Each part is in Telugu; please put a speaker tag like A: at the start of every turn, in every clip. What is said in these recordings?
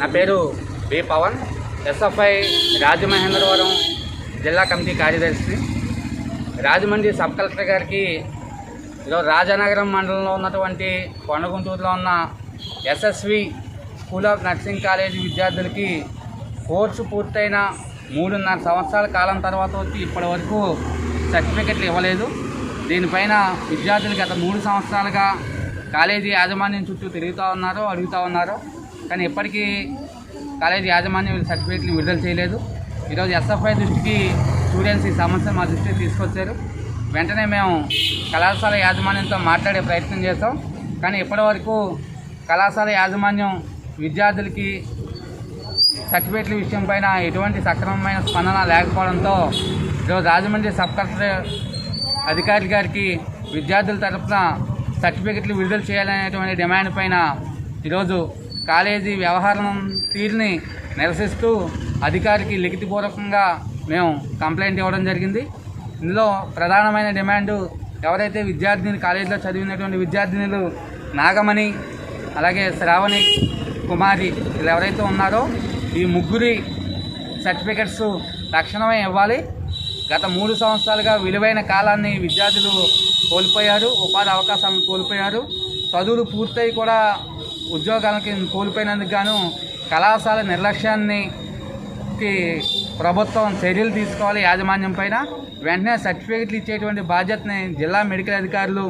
A: నా పేరు బి పవన్ ఎస్ఎఫ్ఐ రాజమహేంద్రవరం జిల్లా కమిటీ కార్యదర్శి. రాజమండ్రి సబ్ కలెక్టర్ గారికి ఈరోజు రాజానగరం మండలంలో ఉన్నటువంటి కొండగుంటూరులో ఉన్న SSV school of nursing college విద్యార్థులకి కోర్సు పూర్తయిన మూడున్నర సంవత్సరాల కాలం తర్వాత వచ్చి ఇప్పటి వరకు సర్టిఫికెట్లు ఇవ్వలేదు. దీనిపైన విద్యార్థులు గత మూడు సంవత్సరాలుగా కాలేజీ యాజమాన్యం చుట్టూ తిరుగుతూ ఉన్నారు అడుగుతూ ఉన్నారు కానీ ఇప్పటికీ కాలేజీ యాజమాన్యం సర్టిఫికేట్ని విడుదల చేయలేదు. ఈరోజు ఎస్ఎఫ్ఐ దృష్టికి స్టూడెంట్స్ ఈ సమస్య మా దృష్టికి తీసుకొచ్చారు. వెంటనే మేము కళాశాల యాజమాన్యంతో మాట్లాడే ప్రయత్నం చేస్తాం కానీ ఇప్పటివరకు కళాశాల యాజమాన్యం విద్యార్థులకి సర్టిఫికేట్ల విషయం పైన ఎటువంటి సక్రమమైన స్పందన లేకపోవడంతో ఈరోజు రాజమండ్రి సబ్ కలెక్టర్ అధికారి గారికి విద్యార్థుల తరఫున సర్టిఫికెట్లు విడుదల చేయాలనేటువంటి డిమాండ్ పైన ఈరోజు కాలేజీ వ్యవహారం తీరుని నిరసిస్తూ అధికారికి లిఖితపూర్వకంగా మేము కంప్లైంట్ ఇవ్వడం జరిగింది. ఇందులో ప్రధానమైన డిమాండు ఎవరైతే విద్యార్థిని కాలేజీలో చదివినటువంటి విద్యార్థినులు నాగమణి అలాగే శ్రావణి కుమారి వీళ్ళు ఎవరైతే ఉన్నారో ఈ ముగ్గురి సర్టిఫికెట్స్ తక్షణమే ఇవ్వాలి. గత మూడు సంవత్సరాలుగా విలువైన కాలాన్ని విద్యార్థులు కోల్పోయారు ఉపాధి అవకాశాలను కోల్పోయారు. చదువులు పూర్తయి కూడా ఉద్యోగాలకి కోల్పోయినందుకు గాను కళాశాల నిర్లక్ష్యాన్ని కి ప్రభుత్వం చర్యలు తీసుకోవాలి యాజమాన్యం పైన. వెంటనే సర్టిఫికెట్లు ఇచ్చేటువంటి బాధ్యతని జిల్లా మెడికల్ అధికారులు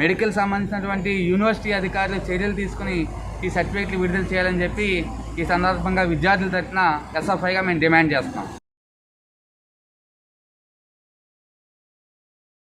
A: మెడికల్ సంబంధించినటువంటి యూనివర్సిటీ అధికారులు చర్యలు తీసుకుని ఈ సర్టిఫికెట్లు విడుదల చేయాలని చెప్పి ఈ సందర్భంగా విద్యార్థుల తరఫున ఎస్ఎఫ్ఐగా మేము డిమాండ్ చేస్తున్నాం.